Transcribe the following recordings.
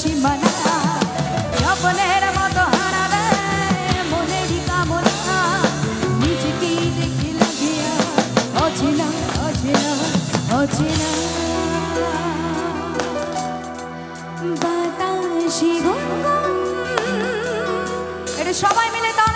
সীমানা। স্বপ্নের মতো হারাবে মনেরই কামনা। নিজেকেই দেখি লাগিয়া অচেনা অচেনা অচেনা। বাতাসি এটা সবাই মিলে তাহলে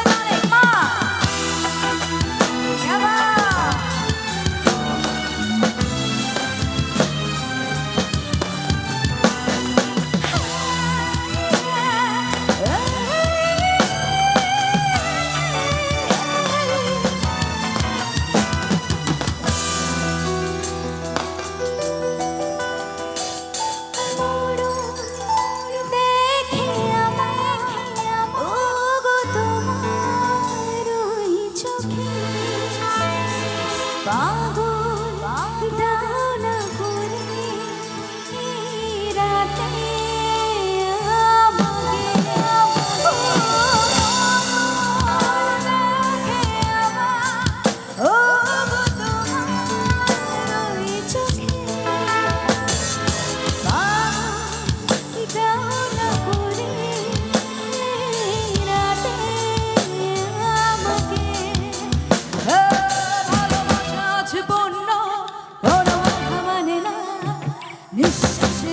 choking.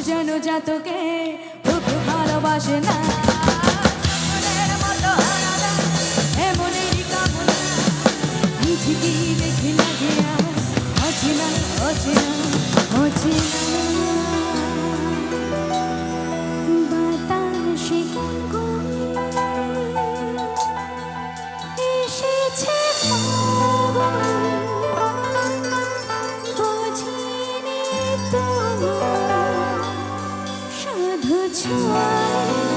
যেন জাতকে তোকে ভালোবাসে না। দেখি না গিয়া অচেনা অচেনা 何求爱？